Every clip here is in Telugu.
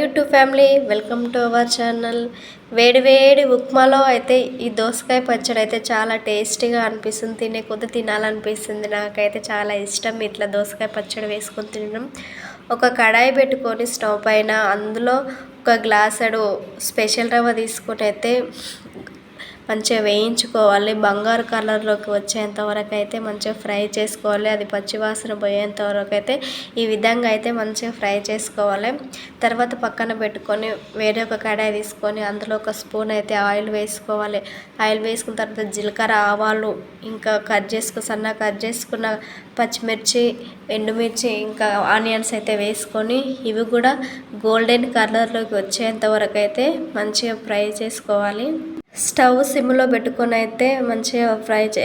YouTube family welcome to our channel వేడి వేడి ఉప్మాలో అయితే ఈ దోసకాయ పచ్చడి అయితే చాలా టేస్టీగా అనిపిస్తుంది. తినే కొద్ది తినాలనిపిస్తుంది. నాకైతే చాలా ఇష్టం ఇట్లా దోసకాయ పచ్చడి వేసుకొని తినడం. ఒక కడాయి పెట్టుకొని స్టవ్ పైన అందులో ఒక గ్లాసెడు స్పెషల్ రవ్వ తీసుకొని అయితే మంచిగా వేయించుకోవాలి. బంగారు కలర్లోకి వచ్చేంత వరకు అయితే మంచిగా ఫ్రై చేసుకోవాలి. అది పచ్చివాసన పోయేంత వరకు అయితే ఈ విధంగా అయితే మంచిగా ఫ్రై చేసుకోవాలి. తర్వాత పక్కన పెట్టుకొని వేరే ఒక కడాయి తీసుకొని అందులో ఒక స్పూన్ అయితే ఆయిల్ వేసుకోవాలి. ఆయిల్ వేసుకున్న తర్వాత జీలకర్ర ఆవాలు ఇంకా కట్ చేసుకు సన్నగా కట్ చేసుకున్న పచ్చిమిర్చి ఎండుమిర్చి ఇంకా ఆనియన్స్ అయితే వేసుకొని ఇవి కూడా గోల్డెన్ కలర్లోకి వచ్చేంత వరకు అయితే మంచిగా ఫ్రై చేసుకోవాలి. స్టవ్ సిమ్లో పెట్టుకొని అయితే మంచిగా ఫ్రై చే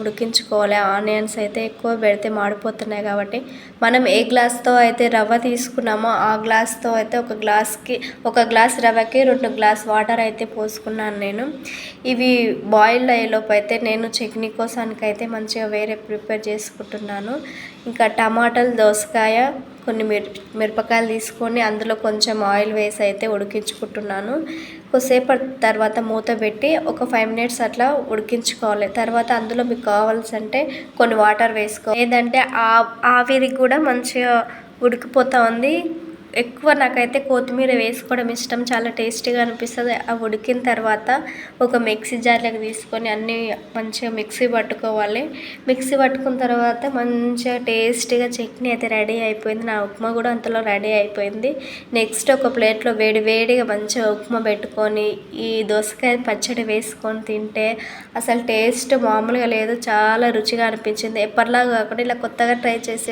ఉడికించుకోవాలి. ఆనియన్స్ అయితే ఎక్కువ పెడితే మాడిపోతున్నాయి కాబట్టి మనం ఏ గ్లాస్తో అయితే రవ్వ తీసుకున్నామో ఆ గ్లాస్తో అయితే ఒక గ్లాస్కి ఒక గ్లాస్ రవ్వకి రెండు గ్లాస్ వాటర్ అయితే పోసుకున్నాను నేను. ఇవి బాయిల్డ్ అయ్యేలోపు అయితే నేను చట్నీ కోసానికి అయితే మంచిగా వేరే ప్రిపేర్ చేసుకుంటున్నాను. ఇంకా టమాటాలు దోసకాయ కొన్ని మిర్ మిరపకాయలు తీసుకొని అందులో కొంచెం ఆయిల్ వేసి అయితే ఉడికించుకుంటున్నాను. కొద్దిసేపు తర్వాత మూత పెట్టి ఒక ఫైవ్ మినిట్స్ అట్లా ఉడికించుకోవాలి. తర్వాత అందులో మీకు కావాల్సంటే కొన్ని వాటర్ వేసుకో ఏదంటే ఆ ఆవిరికి కూడా మంచిగా ఉడికిపోతూ ఉంది. ఎక్కువ నాకైతే కొత్తిమీర వేసుకోవడం ఇష్టం చాలా టేస్టీగా అనిపిస్తుంది. ఆ ఉడికిన తర్వాత ఒక మిక్సీ జార్లోకి తీసుకొని అన్నీ మంచిగా మిక్సీ పట్టుకోవాలి. మిక్సీ పట్టుకున్న తర్వాత మంచిగా టేస్టీగా చట్నీ అయితే రెడీ అయిపోయింది. నా ఉప్మా కూడా అంతలో రెడీ అయిపోయింది. నెక్స్ట్ ఒక ప్లేట్లో వేడి వేడిగా మంచిగా ఉప్మా పెట్టుకొని ఈ దోసకాయ పచ్చడి వేసుకొని తింటే అసలు టేస్ట్ మామూలుగా లేదు చాలా రుచిగా అనిపించింది. ఎప్పటిలాగా కాకుండా ఇలా కొత్తగా ట్రై చేసేసి